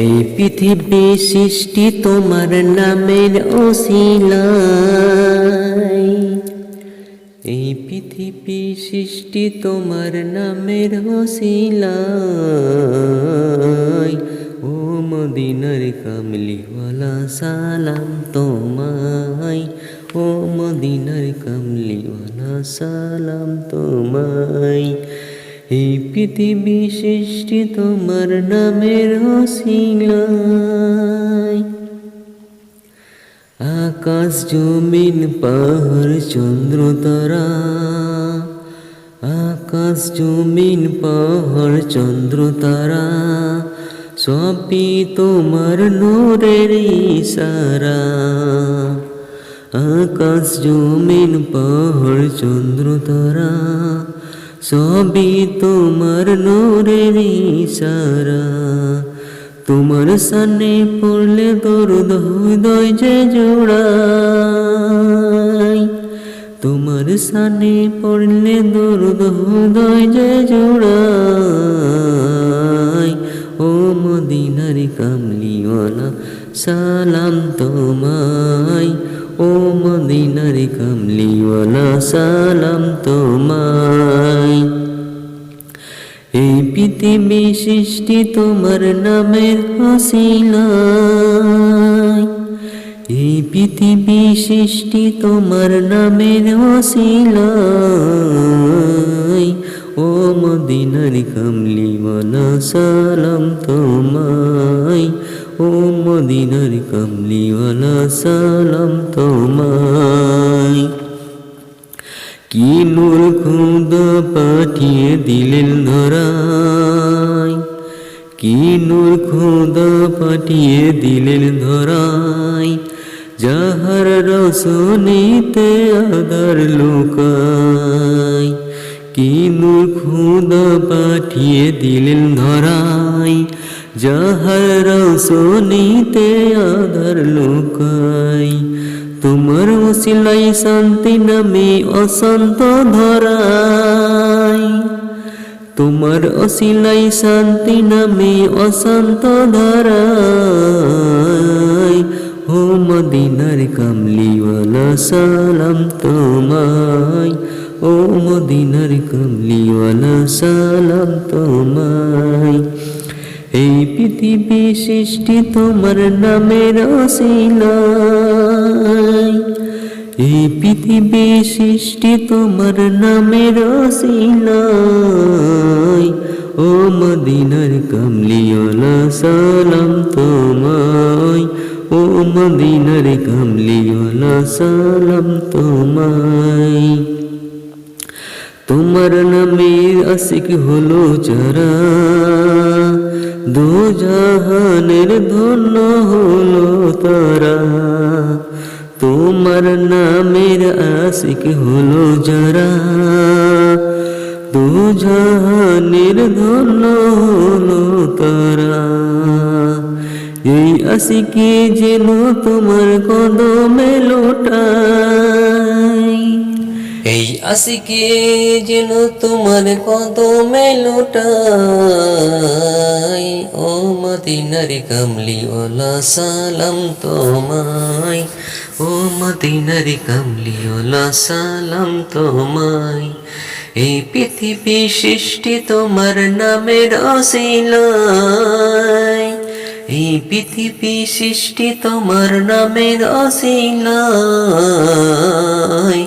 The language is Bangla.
এই পৃথিবী সৃষ্টি, তোমার নামের ওসিলাই এই পৃথিবী সৃষ্টি, তোমার নামের ওসিলাই ও মদিনার কামলিওয়ালা, সালাম তোমায়। ও মদিনার কামলিওয়ালা, সালাম তোমায়। এই পৃথিবী সৃষ্টি তোমার নামের ওসিলাই আকাশ, জমিন, পাহাড়, চন্দ্র, তারা। আকাশ, জমিন, পাহাড়, চন্দ্র, তারা। সবই তোমার নূরের ইশারা। আকাশ, জমিন, পাহাড়, চন্দ্র, তারা। সবই তোমার নূরের ইশারা। তোমার সামনে পড়লে দরুদ হৃদয় যে জোড়াই। তোমার সামনে পড়লে দরুদ হৃদয় যে জোড়াই। ও মদিনার কামলিওয়ালা, সালাম মদিনার কামলিওয়ালা সালাম তোমায়। এই পৃথিবী সৃষ্টি তোমার নামের হাসিলাই এই পৃথিবী সৃষ্টি তোমার নামের হাসিলাই ও মদিনার কামলিওয়ালা সালাম তোমায়। ও মদিনার কামলিওয়ালা সালাম তোমায়। কি নূর খুদা পাঠিয়ে দিলেন ধরায়? কি নূর খুদা পাঠিয়ে দিলেন ধরায়? যাহার রসনীতে আদার লোকায়। কি নূর খুদা পাঠিয়ে দিলেন ধরায়? যাহার রসনীতে আদার লোকায় তোমার ওসিলাই শান্তি নামে অশান্ত ধরাই তোমার অসিলাই শান্তি নামে অশান্ত ধরাই ও মদিনার কামলিওয়ালা সালাম তোমায় ও মদিনার কামলিওয়ালা সালাম তোমায় এই পৃথিবী সৃষ্টি তোমার নামের অসিলাই এই পৃথিবী সৃষ্টি তোমার নামের অসিলাই ও মদিনার কামলিওয়ালা, সালাম তোমায়। ও মদিনার কামলিওয়ালা, সালাম তোমায়। তোমার নামে আশিক হলো যারা। দু জাহানের ধন্য হলো তারা। তোমার নামের আশিক হলো যারা। দু জাহানের ধন্য হলো তারা। এই আশিকে যেন তোমার কদমে লোটাই এই আশিকে যেন তোমার কদমে লোটাই। ও মদিনার কামলিওয়ালা, সালাম তোমায়। ও মদিনার কামলিওয়ালা, সালাম তোমায়। এই পৃথিবী সৃষ্টি তোমার নামের অশিলায়। এই পৃথিবী সৃষ্টি তোমার নামের অশিলায়।